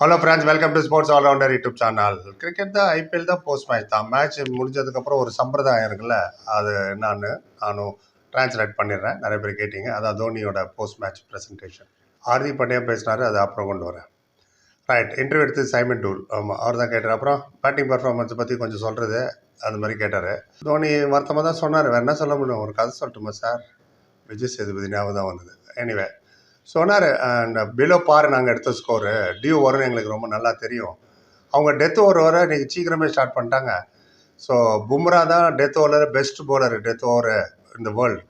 Hello friends welcome to sports allrounder YouTube channel cricket தான் IPL தான் post match தான். Match முடிஞ்சதுக்கப்புறம் ஒரு சம்பிரதாயம் இருக்குல்ல அது என்னன்னு நானும் டிரான்ஸ்லேட் பண்ணிடுறேன். நிறைய பேர் கேட்டீங்க. அதான் தோனியோட post match presentation Hardik Pandya பேசினார் அது அப்புறம் கொண்டு வரேன். ரைட் இன்டர்வியூ எடுத்து சைமன் டூல் ஆமாம் அவர் தான் கேட்டார். அப்புறம் பேட்டிங் பர்ஃபார்மன்ஸை பற்றி கொஞ்சம் சொல்கிறது அந்த மாதிரி கேட்டார். தோனி வருத்தமாக தான் சொன்னார். வேறு என்ன சொல்ல முடியும்? ஒரு கதை சொல்லட்டுமா சார் விஜய் சேதுபதி ஞாபகம் தான் வந்தது. எனிவே சொன்னார் அந்த பிலோ பார் நாங்கள் எடுத்த ஸ்கோரு டியூ வரும்னு எங்களுக்கு ரொம்ப நல்லா தெரியும். அவங்க டெத் ஓவர் வர இன்றைக்கி சீக்கிரமே ஸ்டார்ட் பண்ணிட்டாங்க. ஸோ பும்ரா தான் டெத் ஓவரில் பெஸ்ட் bowler டெத் ஓவர் இந்த வேர்ல்டு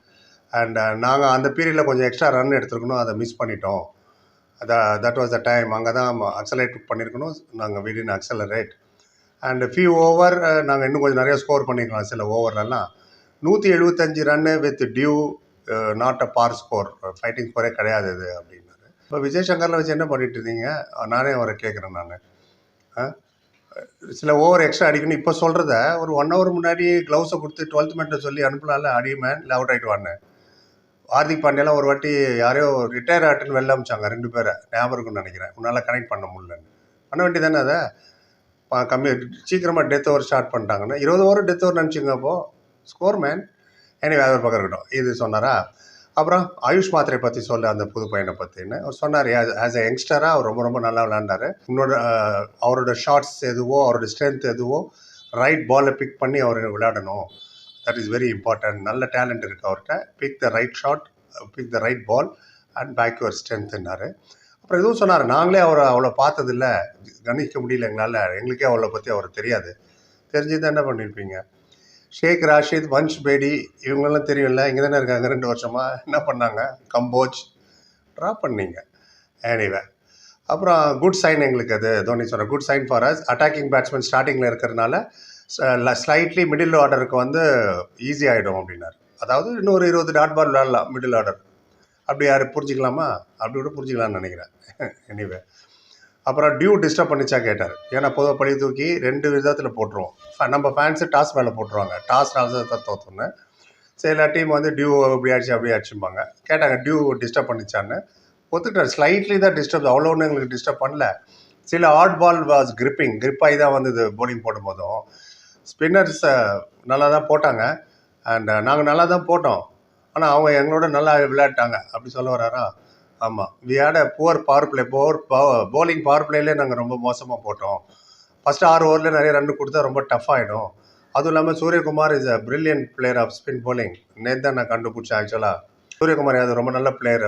அண்ட் நாங்கள் அந்த பீரியடில் கொஞ்சம் எக்ஸ்ட்ரா ரன் எடுத்துருக்கணும். அதை மிஸ் பண்ணிட்டோம். அதான் தட் வாஸ் த டைம் அங்கே தான் அக்சலேட் பண்ணியிருக்கணும் நாங்கள் within accelerate and few over நாங்கள் இன்னும் கொஞ்சம் நிறைய ஸ்கோர் பண்ணிக்கலாம் சில ஓவர்லலாம் நூற்றி எழுபத்தஞ்சு run with dew not a par score fighting ஸ்கோரே கிடையாது இது அப்படின்னாரு. இப்போ விஜய் சங்கரில் வச்சு என்ன பண்ணிட்டு இருந்தீங்க நானே அவரை கேட்குறேன் நான். சில ஓவர் எக்ஸ்ட்ரா அடிக்கணும். இப்போ சொல்கிறத ஒரு ஒன் ஹவர் முன்னாடி க்ளவுஸை கொடுத்து டுவெல்த் மேட்டை சொல்லி அனுப்பலாம்ல அடியுமேன் இல்லை அவுட் ஆகிட்டு வானேன். ஹார்திக் பாண்டியெல்லாம் ஒரு வாட்டி யாரையோ ரிட்டையர் ஆட்டுன்னு வெளில அமிச்சாங்க ரெண்டு பேரை. ஞாபகம் இருக்குன்னு நினைக்கிறேன். உன்னால் கனெக்ட் பண்ண முடியலன்னு. பண்ண வேண்டியது தானே அதை கம்மி சீக்கிரமாக டெத் ஓவர் ஸ்டார்ட் பண்ணிட்டாங்கன்னா இருபது ஓவர் டெத் ஓவர் நினச்சிங்க அப்போது ஸ்கோர் மேன் எனவே அது ஒரு பக்கம் இருக்கட்டும். இது சொன்னாரா? அப்புறம் ஆயுஷ் மாத்திரை பற்றி சொல்ல அந்த புது பையனை பற்றின்னு அவர் சொன்னார் ஆஸ் எ யங்ஸ்டராக அவர் ரொம்ப ரொம்ப நல்லா விளையாண்டாரு. உன்னோட அவரோட ஷார்ட்ஸ் எதுவோ அவரோட ஸ்ட்ரென்த் எதுவோ ரைட் பாலை பிக் பண்ணி அவர் விளையாடணும். தட் இஸ் வெரி இம்பார்ட்டன்ட் நல்ல டேலண்ட் இருக்குது அவர்கிட்ட. Pick the right shot pick the right ball and back your ஸ்ட்ரென்த்னாரு அப்புறம் இதுவும் சொன்னார் நாங்களே அவரை அவ்வளோ பார்த்ததில்ல. கணிக்க முடியல எங்களால். எங்களுக்கே அவளை பற்றி அவர் தெரியாது. தெரிஞ்சு என்ன பண்ணியிருப்பீங்க ஷேக் ராஷித் வன்ஷ் பேடி இவங்கெல்லாம் தெரியும்ல இங்கே தானே இருக்காங்க ரெண்டு வருஷமாக என்ன பண்ணாங்க? கம்போஜ் ட்ரா பண்ணீங்க. எனிவே அப்புறம் குட் சைன் எங்களுக்கு அது தோனி சொன்ன good sign for us attacking batsman ஸ்டார்டிங்கில் இருக்கிறனால ஸ்லைட்லி மிடில் ஆர்டருக்கு வந்து ஈஸி ஆகிடும் அப்படின்னாரு. அதாவது இன்னொரு இருபது டாட் பால் விளாடலாம் மிடில் ஆர்டர் அப்படி யார் புரிஞ்சிக்கலாமா? அப்படி கூட புரிஞ்சிக்கலாம்னு நினைக்கிறேன். எனிவே அப்புறம் டியூ டிஸ்டர்ப் பண்ணிச்சா கேட்டார். ஏன்னா பொதுவாக பழி தூக்கி ரெண்டு விதத்தில் போட்டுருவோம். நம்ம ஃபேன்ஸு டாஸ் மேலே போட்டுருவாங்க. டாஸ் தான் தோற்றுன்னு சில டீம் வந்து டியூ இப்படி ஆச்சு அப்படி ஆச்சும்பாங்க கேட்டாங்க டியூ டிஸ்டர்ப் பண்ணிச்சான்னு. ஒத்துக்கிட்டார். ஸ்லைட்லி தான் டிஸ்டர்ப் அவ்வளோ ஒன்றும் எங்களுக்கு டிஸ்டர்ப் பண்ணல. சில odd ball was gripping grip ஆகி தான் வந்தது போலிங் போடும் போதும் நல்லா தான் போட்டாங்க. அண்ட் நாங்கள் நல்லா தான் போட்டோம். ஆனால் அவங்க எங்களோட நல்லா விளையாட்டாங்க. அப்படி சொல்ல வராரா? ஆமாம் we had a poor power play for bowling power பிளேலே நாங்கள் ரொம்ப மோசமாக போட்டோம். ஃபஸ்ட்டு ஆறு ஓவரில் நிறைய ரன் கொடுத்தா ரொம்ப டஃப் ஆகிடும் அதுவும் இல்லாமல் Suryakumar is a brilliant player of spin bowling நேற்று தான் நான் கண்டுபிடிச்சேன் ஆக்சுவலாக சூரியகுமார் அது ரொம்ப நல்ல பிளேயர்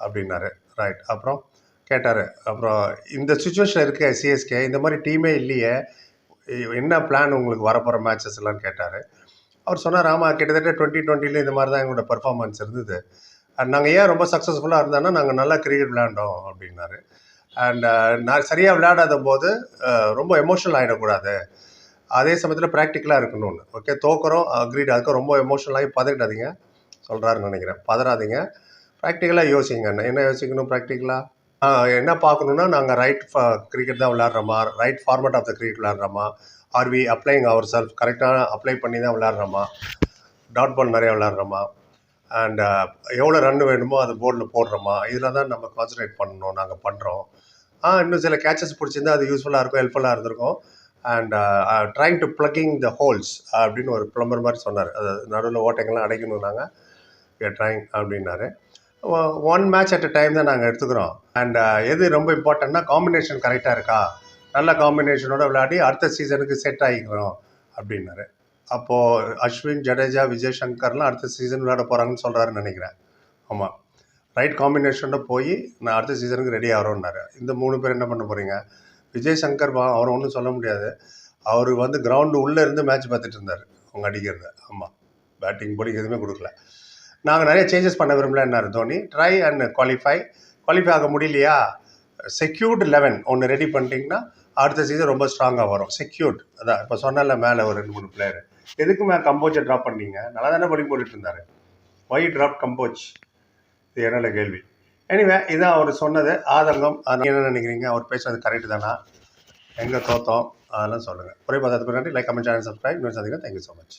அப்படின்னாரு. ரைட் அப்புறம் கேட்டார். அப்புறம் இந்த சுச்சுவேஷன் இருக்க சிஎஸ்கே இந்த மாதிரி டீமே இல்லையே. என்ன பிளான் உங்களுக்கு வரப்போகிற மேட்சஸ்லாம் எல்லாம் கேட்டார். அவர் சொன்னார் ஆமாம் கிட்டத்தட்ட டுவெண்ட்டி டுவெண்ட்டில இந்த மாதிரி தான் எங்களோட பர்ஃபார்மன்ஸ் இருந்தது. நாங்கள் ஏன் ரொம்ப சக்ஸஸ்ஃபுல்லாக இருந்தோன்னா நாங்கள் நல்லா கிரிக்கெட் விளையாண்டோம் அப்படின்னாரு. அண்ட் uh, நான் சரியாக விளையாடாத போது uh, ரொம்ப எமோஷனல் ஆகிடக்கூடாது அதே சமயத்தில் ப்ராக்டிக்கலாக இருக்கணும்னு. ஓகே தோக்குறோம் அக்ரீட் அதுக்கு ரொம்ப எமோஷனலாகி பதறிடாதீங்க. சொல்கிறாருன்னு நினைக்கிறேன். பதறாதீங்க. ப்ராக்டிக்கலாக யோசிங்க என்ன யோசிக்கணும் ப்ராக்டிக்கலாக என்ன பார்க்கணுன்னா நாங்கள் ரைட் கிரிக்கெட் தான் விளாட்றோமா right format of the cricket விளாட்றோமா are we applying our self கரெக்டாக அப்ளை பண்ணி தான் விளாட்றோமா டாட் பால் நிறையா விளாட்றோமா அண்ட் எவ்வளோ ரன் வேணுமோ அது போர்டில் போடுறோமா? இதில் தான் நம்ம கான்சன்ட்ரேட் பண்ணணும் நாங்கள் பண்ணுறோம் ஆ இன்னும் சில கேச்சஸ் பிடிச்சிருந்தா அது யூஸ்ஃபுல்லாக இருக்கும் ஹெல்ப்ஃபுல்லாக இருந்திருக்கும். And trying to plugging the holes அப்படின்னு ஒரு ப்ளம்பர் மாதிரி சொன்னார். அது நடுவில் ஓட்டைங்கள்லாம் அடைக்கணும் நாங்கள் ட்ரைங் அப்படின்னாரு. One match at a time தான் நாங்கள் எடுத்துக்கிறோம். அண்ட் uh, எது ரொம்ப இம்பார்ட்டண்ட்னா காம்பினேஷன் கரெக்டாக இருக்கா? நல்ல காம்பினேஷனோட விளையாடி அடுத்த சீசனுக்கு செட் ஆகிக்கிறோம் அப்படின்னாரு. அப்போது அஸ்வின் ஜடேஜா விஜய் சங்கர்லாம் அடுத்த சீசன் விளையாட போகிறாங்கன்னு சொல்கிறாருன்னு நினைக்கிறேன். ஆமாம் ரைட் காம்பினேஷனோட போய் நான் அடுத்த சீசனுக்கு ரெடி ஆகிறோன்னாரு இந்த மூணு பேர் என்ன பண்ண போகிறீங்க விஜய் சங்கர் பா அவரை ஒன்றும் சொல்ல முடியாது. அவர் வந்து கிரவுண்டு உள்ளே இருந்து மேட்ச் பார்த்துட்டு இருந்தார். அவங்க அடிக்கிறத. ஆமாம் பேட்டிங் போலிங் எதுவுமே கொடுக்கல. நாங்கள் நிறைய சேஞ்சஸ் பண்ண விரும்பலன்னாரு Dhoni? Try and qualify qualify ஆக முடியலையா? செக்யூர்டு லெவன் ஒன்று ரெடி பண்ணிட்டீங்கன்னா அடுத்த சீசன் ரொம்ப ஸ்ட்ராங்காக வரும். செக்யூர்ட் அதான் இப்போ சொன்னல மேலே ஒரு ரெண்டு மூணு பிளேயர் எதுக்கு மேலே கம்போச்சை ட்ராப் பண்ணீங்க? நல்லா தானே பண்ணி போட்டுட்டு இருந்தாரு. ஒய் ட்ராப் கம்போஜ் இது என்னோட கேள்வி. எனிவே இதான் அவர் சொன்னது. ஆதங்கம் அது என்ன நினைக்கிறீங்க? அவர் பேசுறது கரெக்டு தானா? எங்கே தோத்தோம்? அதெல்லாம் சொல்லுங்கள் ஒரே பார்த்ததுக்கு நன்றி லைக் கமெண்ட் சேனல் சப்ஸ்கிரைப் இன்னொரு சந்திக்கிறேன் தேங்க்யூ ஸோ மச்